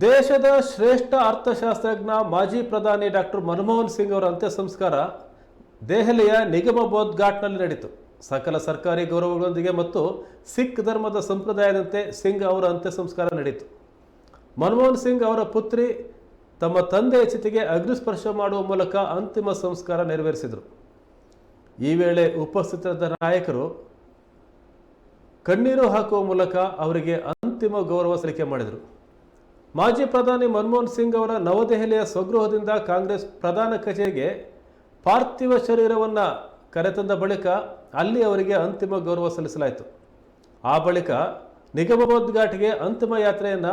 ದೇಶದ ಶ್ರೇಷ್ಠ ಅರ್ಥಶಾಸ್ತ್ರಜ್ಞ ಮಾಜಿ ಪ್ರಧಾನಿ ಡಾಕ್ಟರ್ ಮನಮೋಹನ್ ಸಿಂಗ್ ಅವರ ಅಂತ್ಯ ಸಂಸ್ಕಾರ ದೆಹಲಿಯ ನಿಗಮ ಬೋಧ್ ಘಾಟ್ನಲ್ಲಿ ನಡೆಯಿತು. ಸಕಲ ಸರ್ಕಾರಿ ಗೌರವಗಳೊಂದಿಗೆ ಮತ್ತು ಸಿಖ್ ಧರ್ಮದ ಸಂಪ್ರದಾಯದಂತೆ ಸಿಂಗ್ ಅವರ ಅಂತ್ಯ ಸಂಸ್ಕಾರ ನಡೆಯಿತು. ಮನಮೋಹನ್ ಸಿಂಗ್ ಅವರ ಪುತ್ರಿ ತಮ್ಮ ತಂದೆಯ ಚಿತೆಗೆ ಅಗ್ನಿಸ್ಪರ್ಶ ಮಾಡುವ ಮೂಲಕ ಅಂತಿಮ ಸಂಸ್ಕಾರ ನೆರವೇರಿಸಿದರು. ಈ ವೇಳೆ ಉಪಸ್ಥಿತರಾದ ನಾಯಕರು ಕಣ್ಣೀರು ಹಾಕುವ ಮೂಲಕ ಅವರಿಗೆ ಅಂತಿಮ ಗೌರವ ಸಲ್ಲಿಕೆ ಮಾಡಿದರು. ಮಾಜಿ ಪ್ರಧಾನಿ ಮನಮೋಹನ್ ಸಿಂಗ್ ಅವರ ನವದೆಹಲಿಯ ಸ್ವಗೃಹದಿಂದ ಕಾಂಗ್ರೆಸ್ ಪ್ರಧಾನ ಕಚೇರಿಗೆ ಪಾರ್ಥಿವ ಶರೀರವನ್ನು ಕರೆತಂದ ಬಳಿಕ ಅಲ್ಲಿ ಅವರಿಗೆ ಅಂತಿಮ ಗೌರವ ಸಲ್ಲಿಸಲಾಯಿತು. ಆ ಬಳಿಕ ನಿಗಮಬೋಧ್ ಘಾಟ್ಗೆ ಅಂತಿಮ ಯಾತ್ರೆಯನ್ನು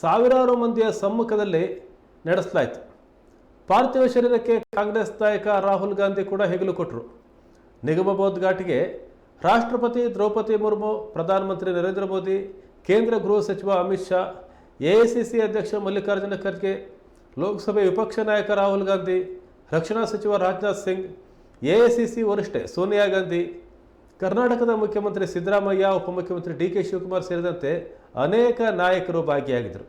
ಸಾವಿರಾರು ಮಂದಿಯ ಸಮ್ಮುಖದಲ್ಲಿ ನಡೆಸಲಾಯಿತು. ಪಾರ್ಥಿವ ಶರೀರಕ್ಕೆ ಕಾಂಗ್ರೆಸ್ ನಾಯಕ ರಾಹುಲ್ ಗಾಂಧಿ ಕೂಡ ಹೆಗಲು ಕೊಟ್ಟರು ನಿಗಮಬೋಧ್ ಘಾಟ್ಗೆ ರಾಷ್ಟ್ರಪತಿ ದ್ರೌಪದಿ ಮುರ್ಮು, ಪ್ರಧಾನಮಂತ್ರಿ ನರೇಂದ್ರ ಮೋದಿ, ಕೇಂದ್ರ ಗೃಹ ಸಚಿವ ಅಮಿತ್ ಶಾ ಎಐಸಿಸಿ ಅಧ್ಯಕ್ಷ ಮಲ್ಲಿಕಾರ್ಜುನ ಖರ್ಗೆ, ಲೋಕಸಭೆ ವಿಪಕ್ಷ ನಾಯಕ ರಾಹುಲ್ ಗಾಂಧಿ, ರಕ್ಷಣಾ ಸಚಿವ ರಾಜನಾಥ್ ಸಿಂಗ್ ಎಐಸಿಸಿ ವರಿಷ್ಠೆ ಸೋನಿಯಾ ಗಾಂಧಿ, ಕರ್ನಾಟಕದ ಮುಖ್ಯಮಂತ್ರಿ ಸಿದ್ದರಾಮಯ್ಯ, ಉಪಮುಖ್ಯಮಂತ್ರಿ ಡಿ ಕೆ ಶಿವಕುಮಾರ್ ಸೇರಿದಂತೆ ಅನೇಕ ನಾಯಕರು ಭಾಗಿಯಾಗಿದ್ದರು.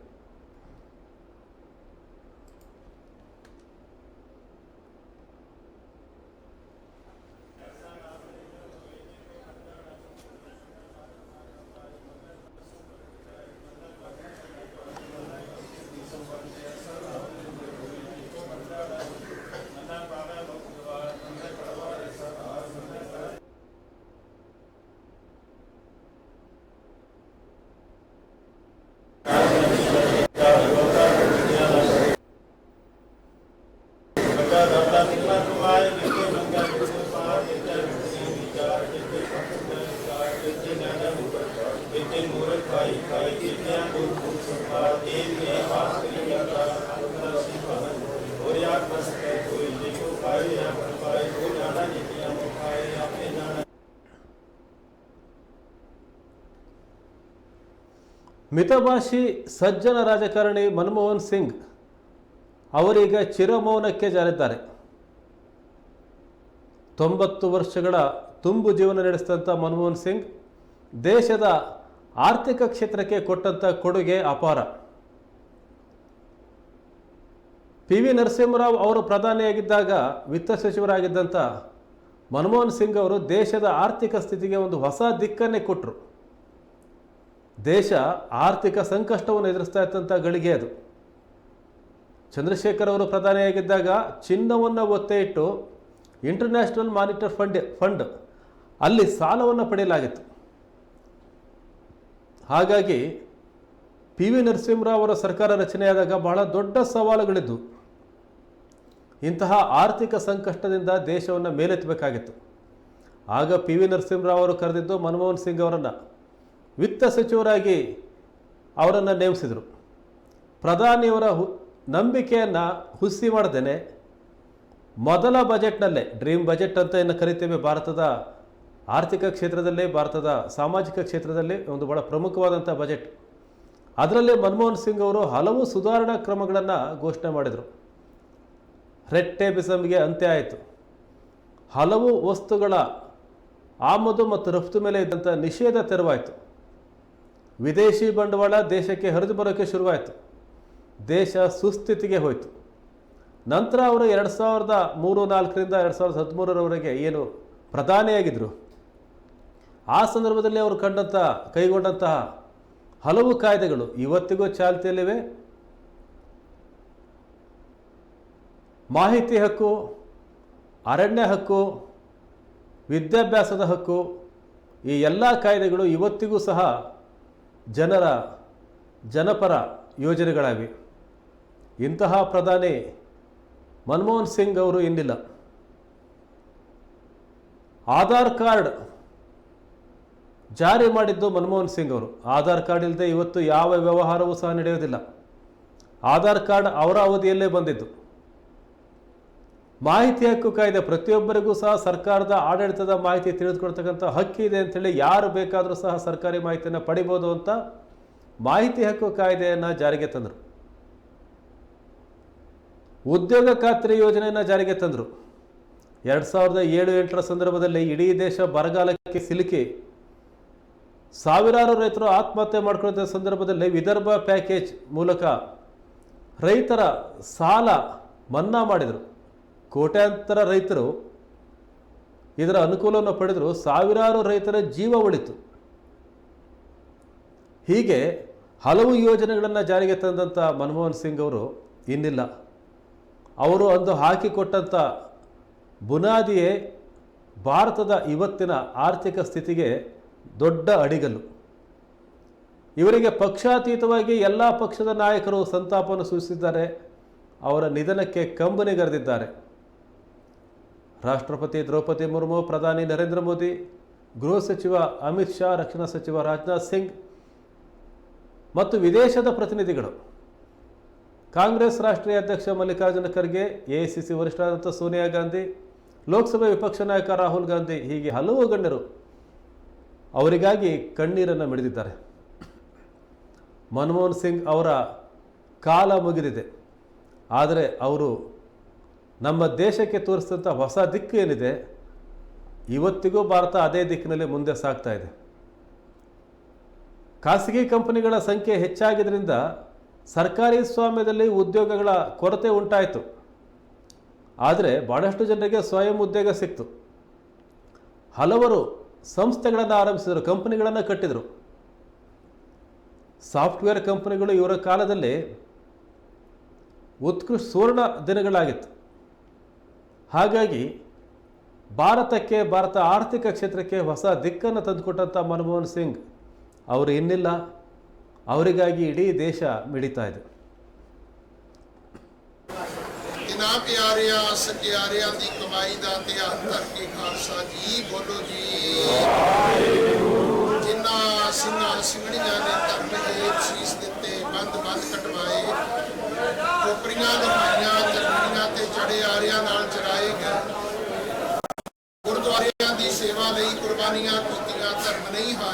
ಮಿತಭಾಷಿ ಸಜ್ಜನ ರಾಜಕಾರಣಿ ಮನಮೋಹನ್ ಸಿಂಗ್ ಅವರೀಗ ಚಿರಮೌನಕ್ಕೆ ಜಾರಿದ್ದಾರೆ ತೊಂಬತ್ತು ವರ್ಷಗಳ ತುಂಬು ಜೀವನ ನಡೆಸಿದಂಥ ಮನಮೋಹನ್ ಸಿಂಗ್ ದೇಶದ ಆರ್ಥಿಕ ಕ್ಷೇತ್ರಕ್ಕೆ ಕೊಟ್ಟಂಥ ಕೊಡುಗೆ ಅಪಾರ. ಪಿ ವಿ ನರಸಿಂಹರಾವ್ ಅವರು ಪ್ರಧಾನಿಯಾಗಿದ್ದಾಗ ವಿತ್ತ ಸಚಿವರಾಗಿದ್ದಂಥ ಮನಮೋಹನ್ ಸಿಂಗ್ ಅವರು ದೇಶದ ಆರ್ಥಿಕ ಸ್ಥಿತಿಗೆ ಒಂದು ಹೊಸ ದಿಕ್ಕನ್ನೇ ಕೊಟ್ಟರು ದೇಶ ಆರ್ಥಿಕ ಸಂಕಷ್ಟವನ್ನು ಎದುರಿಸ್ತಾ ಇದ್ದಂಥ ಗಳಿಗೆ ಅದು. ಚಂದ್ರಶೇಖರ್ ಅವರು ಪ್ರಧಾನಿಯಾಗಿದ್ದಾಗ ಚಿನ್ನವನ್ನು ಒತ್ತೆ ಇಟ್ಟು ಇಂಟರ್ನ್ಯಾಷನಲ್ ಮಾನಿಟರ್ ಫಂಡ್ ಫಂಡ್ ಅಲ್ಲಿ ಸಾಲವನ್ನು ಪಡೆಯಲಾಗಿತ್ತು. ಹಾಗಾಗಿ ಪಿ ವಿ ನರಸಿಂಹರಾವ್ ಅವರ ಸರ್ಕಾರ ರಚನೆಯಾದಾಗ ಬಹಳ ದೊಡ್ಡ ಸವಾಲುಗಳಿದ್ದವು ಇಂತಹ ಆರ್ಥಿಕ ಸಂಕಷ್ಟದಿಂದ ದೇಶವನ್ನು ಮೇಲೆತ್ತಬೇಕಾಗಿತ್ತು. ಆಗ ಪಿ ವಿ ನರಸಿಂಹರಾವ್ ಅವರು ಕರೆದಿದ್ದು ಮನಮೋಹನ್ ಸಿಂಗ್ ಅವರನ್ನು. ವಿತ್ತ ಸಚಿವರಾಗಿ ಅವರನ್ನು ನೇಮಿಸಿದರು. ಪ್ರಧಾನಿಯವರ ಹು, ನಂಬಿಕೆಯನ್ನು ಹುಸಿ ಮಾಡದೇನೆ ಮೊದಲ ಬಜೆಟ್ನಲ್ಲೇ, ಡ್ರೀಮ್ ಬಜೆಟ್ ಅಂತ ಏನು ಕರಿತೇವೆ ಭಾರತದ ಆರ್ಥಿಕ ಕ್ಷೇತ್ರದಲ್ಲೇ, ಭಾರತದ ಸಾಮಾಜಿಕ ಕ್ಷೇತ್ರದಲ್ಲಿ ಒಂದು ಬಹಳ ಪ್ರಮುಖವಾದಂಥ ಬಜೆಟ್. ಅದರಲ್ಲಿ ಮನಮೋಹನ್ ಸಿಂಗ್ ಅವರು ಹಲವು ಸುಧಾರಣಾ ಕ್ರಮಗಳನ್ನು ಘೋಷಣೆ ಮಾಡಿದರು. ರೆಡ್ ಟೇಬಿಸಮ್ಗೆ ಅಂತ್ಯ ಆಯಿತು. ಹಲವು ವಸ್ತುಗಳ ಆಮದು ಮತ್ತು ರಫ್ತು ಮೇಲೆ ಇದ್ದಂಥ ನಿಷೇಧ ತೆರವಾಯಿತು. ವಿದೇಶಿ ಬಂಡವಾಳ ದೇಶಕ್ಕೆ ಹರಿದು ಬರೋಕ್ಕೆ ಶುರುವಾಯಿತು. ದೇಶ ಸುಸ್ಥಿತಿಗೆ ಹೋಯಿತು. ನಂತರ ಅವರು ಎರಡು ಸಾವಿರದ ಮೂರು ನಾಲ್ಕರಿಂದ ಎರಡು ಸಾವಿರದ ಹದಿಮೂರರವರೆಗೆ ಏನು ಪ್ರಧಾನಿಯಾಗಿದ್ದರು ಆ ಸಂದರ್ಭದಲ್ಲಿ ಅವರು ಕಂಡಂತಹ ಕೈಗೊಂಡಂತಹ ಹಲವು ಕಾಯ್ದೆಗಳು ಇವತ್ತಿಗೂ ಚಾಲ್ತಿಯಲ್ಲಿವೆ. ಮಾಹಿತಿ ಹಕ್ಕು, ಅರಣ್ಯ ಹಕ್ಕು, ವಿದ್ಯಾಭ್ಯಾಸದ ಹಕ್ಕು, ಈ ಎಲ್ಲ ಕಾಯ್ದೆಗಳು ಇವತ್ತಿಗೂ ಸಹ ಜನರ, ಜನಪರ ಯೋಜನೆಗಳಾಗಿವೆ. ಇಂತಹ ಪ್ರಧಾನಿ ಮನಮೋಹನ್ ಸಿಂಗ್ ಅವರು ಇನ್ನಿಲ್ಲ ಆಧಾರ್ ಕಾರ್ಡ್ ಜಾರಿ ಮಾಡಿದ್ದು ಮನಮೋಹನ್ ಸಿಂಗ್ ಅವರು. ಆಧಾರ್ ಕಾರ್ಡ್ ಇಲ್ಲದೆ ಇವತ್ತು ಯಾವ ವ್ಯವಹಾರವೂ ಸಹ ನಡೆಯೋದಿಲ್ಲ ಆಧಾರ್ ಕಾರ್ಡ್ ಅವರ ಅವಧಿಯಲ್ಲೇ ಬಂದಿದ್ದು. ಮಾಹಿತಿ ಹಕ್ಕು ಕಾಯ್ದೆ, ಪ್ರತಿಯೊಬ್ಬರಿಗೂ ಸಹ ಸರ್ಕಾರದ ಆಡಳಿತದ ಮಾಹಿತಿ ತಿಳಿದುಕೊಳ್ತಕ್ಕಂಥ ಹಕ್ಕಿದೆ ಅಂತೇಳಿ ಯಾರು ಬೇಕಾದರೂ ಸಹ ಸರ್ಕಾರಿ ಮಾಹಿತಿಯನ್ನು ಪಡಿಬೋದು ಅಂತ ಮಾಹಿತಿ ಹಕ್ಕು ಕಾಯ್ದೆಯನ್ನು ಜಾರಿಗೆ ತಂದರು. ಉದ್ಯೋಗ ಖಾತ್ರಿ ಯೋಜನೆಯನ್ನು ಜಾರಿಗೆ ತಂದರು. ಎರಡು ಸಾವಿರದ ಏಳು ಎಂಟರ ಸಂದರ್ಭದಲ್ಲಿ ಇಡೀ ದೇಶ ಬರಗಾಲಕ್ಕೆ ಸಿಲುಕಿ ಸಾವಿರಾರು ರೈತರು ಆತ್ಮಹತ್ಯೆ ಮಾಡ್ಕೊಳ್ಳೋ ಸಂದರ್ಭದಲ್ಲಿ ವಿದರ್ಭ ಪ್ಯಾಕೇಜ್ ಮೂಲಕ ರೈತರ ಸಾಲ ಮನ್ನಾ ಮಾಡಿದರು. ಕೋಟ್ಯಾಂತರ ರೈತರು ಇದರ ಅನುಕೂಲವನ್ನು ಪಡೆದರು. ಸಾವಿರಾರು ರೈತರ ಜೀವ ಉಳಿತು. ಹೀಗೆ ಹಲವು ಯೋಜನೆಗಳನ್ನು ಜಾರಿಗೆ ತಂದಂಥ ಮನಮೋಹನ್ ಸಿಂಗ್ ಅವರು ಇನ್ನಿಲ್ಲ. ಅವರು ಅಂದು ಹಾಕಿಕೊಟ್ಟಂಥ ಬುನಾದಿಯೇ ಭಾರತದ ಇವತ್ತಿನ ಆರ್ಥಿಕ ಸ್ಥಿತಿಗೆ ದೊಡ್ಡ ಅಡಿಗಲ್ಲು. ಇವರಿಗೆ ಪಕ್ಷಾತೀತವಾಗಿ ಎಲ್ಲ ಪಕ್ಷದ ನಾಯಕರು ಸಂತಾಪವನ್ನು ಸೂಚಿಸಿದ್ದಾರೆ. ಅವರ ನಿಧನಕ್ಕೆ ಕಂಬನಿಗರೆದಿದ್ದಾರೆ ರಾಷ್ಟ್ರಪತಿ ದ್ರೌಪದಿ ಮುರ್ಮು, ಪ್ರಧಾನಿ ನರೇಂದ್ರ ಮೋದಿ, ಗೃಹ ಸಚಿವ ಅಮಿತ್ ಶಾ, ರಕ್ಷಣಾ ಸಚಿವ ರಾಜನಾಥ್ ಸಿಂಗ್ ಮತ್ತು ವಿದೇಶದ ಪ್ರತಿನಿಧಿಗಳು. ಕಾಂಗ್ರೆಸ್ ರಾಷ್ಟ್ರೀಯ ಅಧ್ಯಕ್ಷ ಮಲ್ಲಿಕಾರ್ಜುನ ಖರ್ಗೆ, ಎಐಸಿಸಿ ವರಿಷ್ಠರಾದಂಥ ಸೋನಿಯಾ ಗಾಂಧಿ, ಲೋಕಸಭೆ ವಿಪಕ್ಷ ನಾಯಕ ರಾಹುಲ್ ಗಾಂಧಿ, ಹೀಗೆ ಹಲವು ಗಣ್ಯರು ಅವರಿಗಾಗಿ ಕಣ್ಣೀರನ್ನು ಮಿಡಿದಿದ್ದಾರೆ. ಮನಮೋಹನ್ ಸಿಂಗ್ ಅವರ ಕಾಲ ಮುಗಿದಿದೆ. ಆದರೆ ಅವರು ನಮ್ಮ ದೇಶಕ್ಕೆ ತೋರಿಸಿದಂಥ ಹೊಸ ದಿಕ್ಕು ಏನಿದೆ, ಇವತ್ತಿಗೂ ಭಾರತ ಅದೇ ದಿಕ್ಕಿನಲ್ಲಿ ಮುಂದೆ ಸಾಗ್ತಾ ಇದೆ. ಖಾಸಗಿ ಕಂಪನಿಗಳ ಸಂಖ್ಯೆ ಹೆಚ್ಚಾಗಿದ್ದರಿಂದ ಸರ್ಕಾರಿ ಸ್ವಾಮ್ಯದಲ್ಲಿ ಉದ್ಯೋಗಗಳ ಕೊರತೆ ಉಂಟಾಯಿತು. ಆದರೆ ಭಾಳಷ್ಟು ಜನರಿಗೆ ಸ್ವಯಂ ಉದ್ಯೋಗ ಸಿಕ್ತು. ಹಲವರು ಸಂಸ್ಥೆಗಳನ್ನು ಆರಂಭಿಸಿದರು, ಕಂಪನಿಗಳನ್ನು ಕಟ್ಟಿದರು. ಸಾಫ್ಟ್ವೇರ್ ಕಂಪನಿಗಳು ಇವರ ಕಾಲದಲ್ಲಿ ಉತ್ಕೃಷ್ಟ ಸುವರ್ಣ ದಿನಗಳಾಗಿತ್ತು. ಹಾಗಾಗಿ ಭಾರತಕ್ಕೆ, ಭಾರತ ಆರ್ಥಿಕ ಕ್ಷೇತ್ರಕ್ಕೆ ಹೊಸ ದಿಕ್ಕನ್ನು ತಂದುಕೊಟ್ಟಂಥ ಮನಮೋಹನ್ ಸಿಂಗ್ ಅವರು ಇನ್ನಿಲ್ಲ. ಅವರಿಗಾಗಿ ಇಡೀ ದೇಶ ಮಿಡಿತಾ ಇದೆ ਜਿਨ੍ਹਾਂ ਪਿਆਰਿਆਂ ਸਕਿਆਰਿਆਂ ਦੀ ਕਮਾਈ ਦਾ ਧਿਆਨ ਧਰ ਕੇ ਖਾਲਸਾ ਜੀ ਬੋਲੋ ਜੀ ਜਿਨ੍ਹਾਂ ਸਿੰਘਾਂ ਸਿੰਘਣੀਆਂ ਨੇ ਧਰਮ ਦੇ ਸੀਸ ਦਿੱਤੇ ਬੰਦ ਬੰਦ ਕਟਵਾਏ ਕੋਪਰੀਆਂ ਲਹਾਈਆਂ ਜਰਮਨੀਆਂ ਤੇ ਚੜੇ ਆਰਿਆਂ ਨਾਲ ਚਰਾਏ ਗਏ ਗੁਰਦੁਆਰਿਆਂ ਦੀ ਸੇਵਾ ਲਈ ਕੁਰਬਾਨੀਆਂ ਕੀਤੀਆਂ ਧਰਮ ਨਹੀਂ ਹਾਰਿਆ